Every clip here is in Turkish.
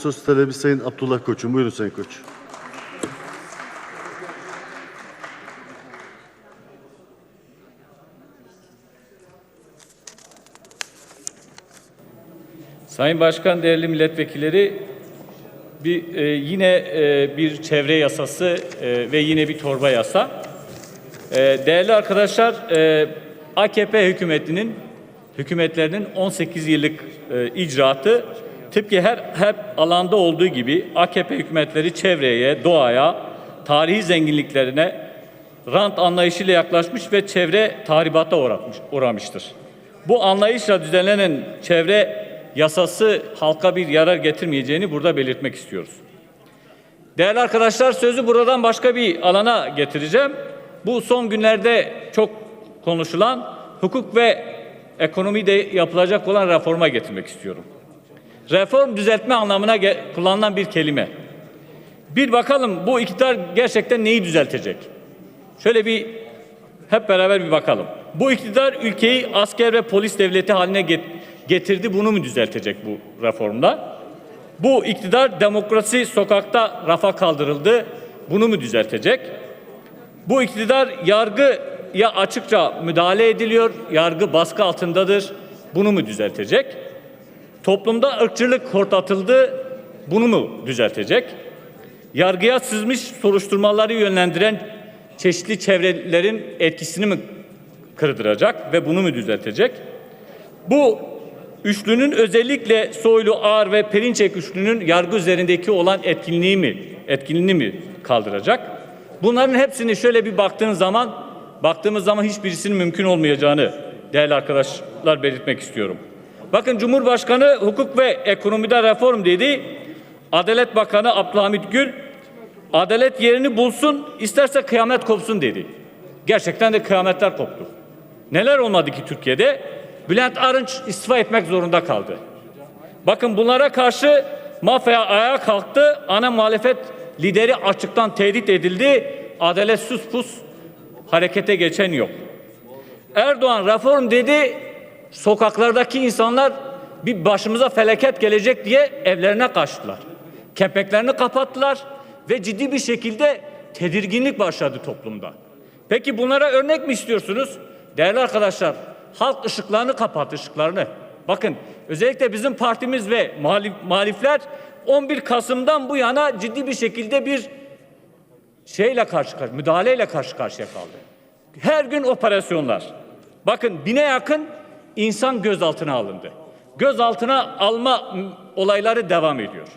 Söz talebi Sayın Abdullah Koç'un. Buyurun Sayın Koç. Sayın Başkan, değerli milletvekilleri, bir e, yine e, bir çevre yasası e, ve yine bir torba yasa. E, değerli arkadaşlar, e, AKP hükümetinin hükümetlerinin 18 yıllık e, icraatı tıpkı her hep alanda olduğu gibi AKP hükümetleri çevreye, doğaya, tarihi zenginliklerine rant anlayışıyla yaklaşmış ve çevre tahribata uğratmış, uğramıştır. Bu anlayışla düzenlenen çevre yasası halka bir yarar getirmeyeceğini burada belirtmek istiyoruz. Değerli arkadaşlar sözü buradan başka bir alana getireceğim. Bu son günlerde çok konuşulan hukuk ve ekonomide yapılacak olan reforma getirmek istiyorum. Reform düzeltme anlamına kullanılan bir kelime. Bir bakalım bu iktidar gerçekten neyi düzeltecek? Şöyle bir hep beraber bir bakalım. Bu iktidar ülkeyi asker ve polis devleti haline get- getirdi. Bunu mu düzeltecek bu reformda? Bu iktidar demokrasi sokakta rafa kaldırıldı. Bunu mu düzeltecek? Bu iktidar yargıya açıkça müdahale ediliyor. Yargı baskı altındadır. Bunu mu düzeltecek? Toplumda ırkçılık hortatıldı. Bunu mu düzeltecek? Yargıya sızmış soruşturmaları yönlendiren çeşitli çevrelerin etkisini mi kırdıracak ve bunu mu düzeltecek? Bu üçlünün özellikle Soylu, Ağar ve Perinçek üçlünün yargı üzerindeki olan etkinliği mi, etkinliğini mi kaldıracak? Bunların hepsini şöyle bir baktığın zaman, baktığımız zaman hiçbirisinin mümkün olmayacağını değerli arkadaşlar belirtmek istiyorum. Bakın Cumhurbaşkanı hukuk ve ekonomide reform dedi. Adalet Bakanı Abdülhamit Gül adalet yerini bulsun, isterse kıyamet kopsun dedi. Gerçekten de kıyametler koptu. Neler olmadı ki Türkiye'de? Bülent Arınç istifa etmek zorunda kaldı. Bakın bunlara karşı mafya ayağa kalktı. Ana muhalefet lideri açıktan tehdit edildi. Adalet sus pus harekete geçen yok. Erdoğan reform dedi. Sokaklardaki insanlar bir başımıza felaket gelecek diye evlerine kaçtılar. Kepeklerini kapattılar ve ciddi bir şekilde tedirginlik başladı toplumda. Peki bunlara örnek mi istiyorsunuz? Değerli arkadaşlar, halk ışıklarını kapat ışıklarını. Bakın özellikle bizim partimiz ve muhalif, muhalifler 11 Kasım'dan bu yana ciddi bir şekilde bir şeyle karşı karşı, müdahaleyle karşı karşıya kaldı. Her gün operasyonlar. Bakın bine yakın insan gözaltına alındı. Gözaltına alma olayları devam ediyor.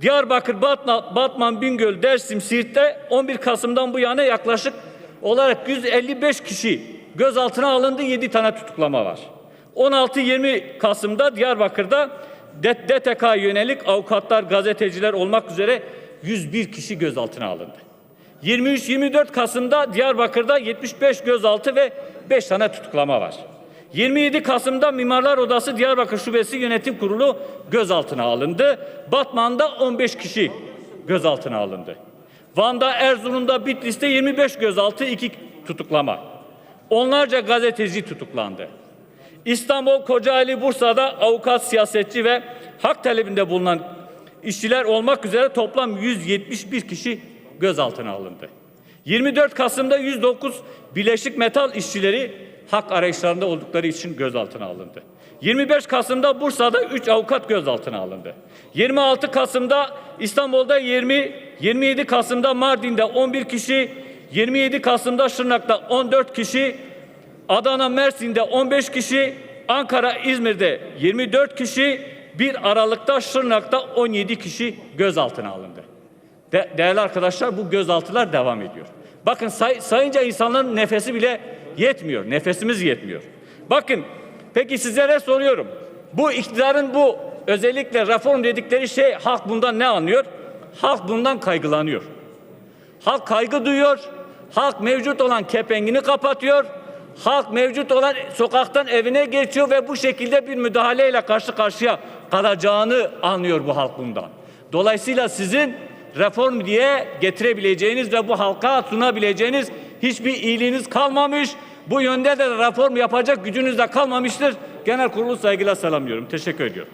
Diyarbakır, Batman, Batman, Bingöl, Dersim, Siirt'te 11 Kasım'dan bu yana yaklaşık olarak 155 kişi gözaltına alındı. 7 tane tutuklama var. 16-20 Kasım'da Diyarbakır'da DTK yönelik avukatlar, gazeteciler olmak üzere 101 kişi gözaltına alındı. 23-24 Kasım'da Diyarbakır'da 75 gözaltı ve 5 tane tutuklama var. 27 Kasım'da Mimarlar Odası Diyarbakır Şubesi Yönetim Kurulu gözaltına alındı. Batman'da 15 kişi gözaltına alındı. Van'da, Erzurum'da, Bitlis'te 25 gözaltı, 2 tutuklama. Onlarca gazeteci tutuklandı. İstanbul, Kocaeli, Bursa'da avukat, siyasetçi ve hak talebinde bulunan işçiler olmak üzere toplam 171 kişi gözaltına alındı. 24 Kasım'da 109 bileşik metal işçileri hak arayışlarında oldukları için gözaltına alındı. 25 Kasım'da Bursa'da 3 avukat gözaltına alındı. 26 Kasım'da İstanbul'da 20, 27 Kasım'da Mardin'de 11 kişi, 27 Kasım'da Şırnak'ta 14 kişi, Adana, Mersin'de 15 kişi, Ankara, İzmir'de 24 kişi, 1 Aralık'ta Şırnak'ta 17 kişi gözaltına alındı. De- değerli arkadaşlar bu gözaltılar devam ediyor. Bakın say- sayınca insanların nefesi bile yetmiyor. Nefesimiz yetmiyor. Bakın peki sizlere soruyorum. Bu iktidarın bu özellikle reform dedikleri şey halk bundan ne anlıyor? Halk bundan kaygılanıyor. Halk kaygı duyuyor. Halk mevcut olan kepengini kapatıyor. Halk mevcut olan sokaktan evine geçiyor ve bu şekilde bir müdahaleyle karşı karşıya kalacağını anlıyor bu halk bundan. Dolayısıyla sizin reform diye getirebileceğiniz ve bu halka sunabileceğiniz hiçbir iyiliğiniz kalmamış. Bu yönde de reform yapacak gücünüz de kalmamıştır. Genel kurulu saygıyla selamlıyorum. Teşekkür ediyorum.